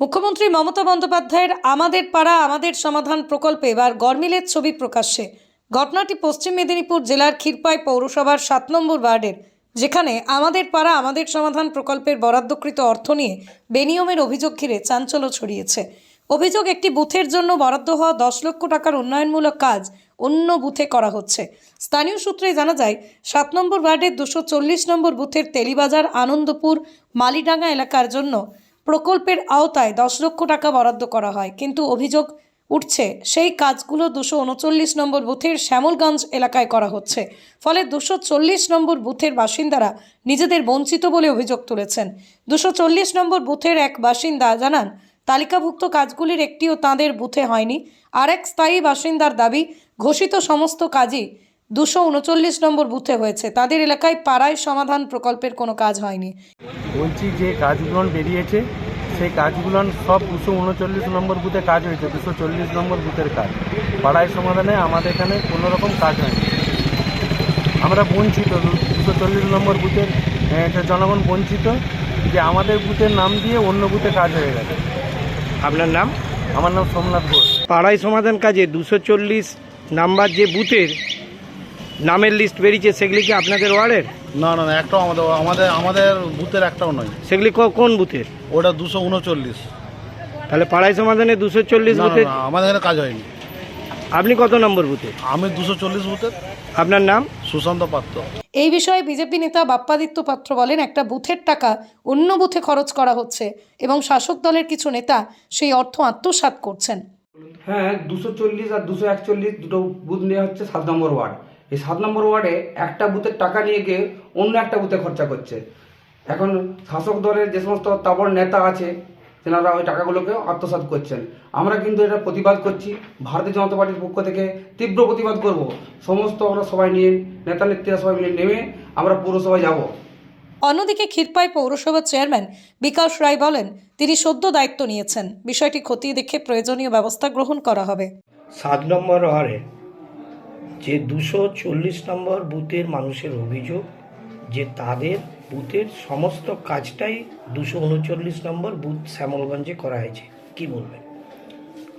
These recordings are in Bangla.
মুখ্যমন্ত্রী মমতা বন্দ্যোপাধ্যায়ের আমাদের পাড়া, আমাদের সমাধান প্রকল্পে এবার গরমিলের ছবি প্রকাশ্যে। ঘটনাটি পশ্চিম মেদিনীপুর জেলার ক্ষীরপাই পৌরসভার সাত নম্বর ওয়ার্ডের, যেখানে আমাদের পাড়া, আমাদের সমাধান প্রকল্পের বরাদ্দকৃত অর্থ নিয়ে বেনিয়মের অভিযোগ ঘিরে চাঞ্চল্য ছড়িয়েছে। অভিযোগ, একটি বুথের জন্য বরাদ্দ হওয়া দশ লক্ষ টাকার উন্নয়নমূলক কাজ অন্য বুথে করা হচ্ছে। স্থানীয় সূত্রে জানা যায়, সাত নম্বর ওয়ার্ডের দুশো চল্লিশ নম্বর বুথের তেলিবাজার, আনন্দপুর, মালিডাঙ্গা এলাকার জন্য প্রকল্পের আওতায় দশ লক্ষ টাকা বরাদ্দ করা হয়। কিন্তু অভিযোগ উঠছে, সেই কাজগুলো দুশো উনচল্লিশ নম্বর বুথের শ্যামলগঞ্জ এলাকায় করা হচ্ছে। ফলে দুশো চল্লিশ নম্বর বুথের বাসিন্দারা নিজেদের বঞ্চিত বলে অভিযোগ তুলেছেন। দুশো চল্লিশ নম্বর বুথের এক বাসিন্দা জানান, তালিকাভুক্ত কাজগুলির একটিও তাঁদের বুথে হয়নি। আর এক স্থায়ী বাসিন্দার দাবি, ঘোষিত সমস্ত কাজই দুশো উনচল্লিশ নম্বর বুথে হয়েছে। তাদের এলাকায় পাড়ায় সমাধান প্রকল্পের কোনো কাজ হয়নি। বলছি যে কাজগুলো বেরিয়েছে সেই কাজগুলো সব দুশো উনচল্লিশ নম্বর বুথে কাজ হয়েছে দুশো চল্লিশ নম্বর বুথের কাজ। পাড়ায় সমাধানে আমাদের এখানে কোনো রকম কাজ হয়নি। আমরা বঞ্চিত দুশো চল্লিশ নম্বর বুথের জনগণ বঞ্চিত যে আমাদের বুথের নাম দিয়ে অন্য বুথে কাজ হয়ে গেছে। আপনার নাম? আমার নাম সোমনাথ ঘোষ। পাড়াই সমাধান কাজে দুশো চল্লিশ নাম্বার যে বুথের নামের লিস্ট বেরিয়েছে সেগুলি কি আপনাদের ওয়ার্ডের? না না না একটাও আমাদের আমাদের আমাদের বুথের একটাও নয়। সেগুলি ক- কোন বুথের? ওটা দুশো উনচল্লিশ। তাহলে পাড়াই সমাধানে দুশো চল্লিশ বুথে আমাদের এখানে কাজ হয়নি। আপনি কত নম্বর বুথে? আমি দুশো চল্লিশ বুথের। আপনার নাম? সুশান্ত পাত্র। এই বিষয়ে বিজেপি নেতা বাপ্পাদিত্য পাত্র বলেন একটা বুথের টাকা অন্য বুথে খরচ করা হচ্ছে এবং শাসক দলের কিছু নেতা সেই অর্থ আত্মসাৎ করছেন। হ্যাঁ দুশো চল্লিশ আর দুশো একচল্লিশ দুটো বুথ নেওয়া হচ্ছে সাত নম্বর ওয়ার্ড। এই সাত নম্বর ওয়ার্ডে একটা বুথের টাকা নিয়ে গিয়ে অন্য একটা বুথে খরচা করছে। এখন শাসক দলের যে সমস্ত তাবড় নেতা আছে তেনারা ওই টাকাগুলোকে আত্মসাৎ করছেন। আমরা কিন্তু এটা প্রতিবাদ করছি ভারতীয় জনতা পার্টির পক্ষ থেকে তীব্র প্রতিবাদ করব। সমস্ত আমরা সবাই নিয়ে নেতা নেত্রীরা সবাই মিলে নেমে আমরা পৌরসভায় যাব। অন্যদিকে ক্ষীরপাই পৌরসভার চেয়ারম্যান বিকাশ রায় বলেন তিনি সদ্য দায়িত্ব নিয়েছেন। বিষয়টি খতিয়ে দেখে প্রয়োজনীয় ব্যবস্থা গ্রহণ করা হবে। সাত নম্বর ওয়ার্ডে যে দুশো চল্লিশ নম্বর বুথের মানুষের অভিযোগ যে তাদের বুথের সমস্ত কাজটাই দুশো উনচল্লিশ নম্বর বুথ শ্যামলগঞ্জে করা হয়েছে। কি বলবেন?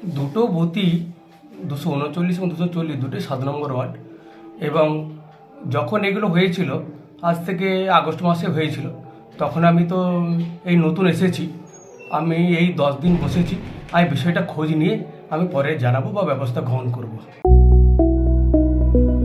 দুটো বুথই দুশো উনচল্লিশ এবং দুশো চল্লিশ, দুটোই সাত নম্বর ওয়ার্ড। এবং যখন এগুলো হয়েছিল, আজ থেকে আগস্ট মাসে হয়েছিল, তখন আমি তো এই নতুন এসেছি। আমি এই দশ দিন বসেছি। আর বিষয়টা খোঁজ নিয়ে আমি পরে জানাব বা ব্যবস্থা গ্রহণ করব।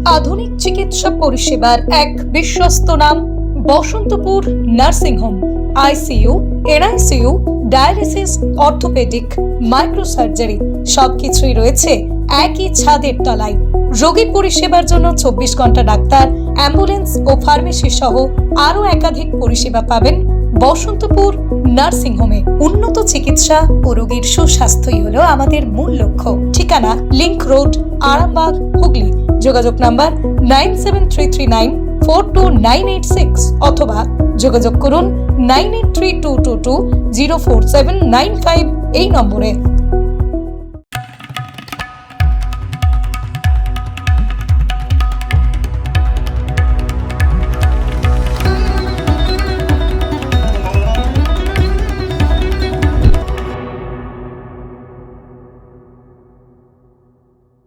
আধুনিক চিকিৎসা পরিষেবার এক বিশ্বস্ত নাম, Basantapur nursing home, ICU, NICU, dialysis, orthopaedic, microsurgery, সবকিছুই রয়েছে একই ছাদের তলায়। রোগী পরিষেবার জন্য চব্বিশ ঘণ্টা ডাক্তার, অ্যাম্বুলেন্স ও ফার্মেসি সহ আরও একাধিক পরিষেবা পাবেন বসন্তপুর নার্সিং হোমে। উন্নত চিকিৎসা ও রোগীর সুস্বাস্থ্যই হলো আমাদের মূল লক্ষ্য। ঠিকানা লিংক রোড, আরামবাগ, হুগলি। যোগাযোগ number nine seven three three nine four two nine eight six অথবা যোগাযোগ করুন nine eight three two two two zero four seven nine five এই নম্বরে।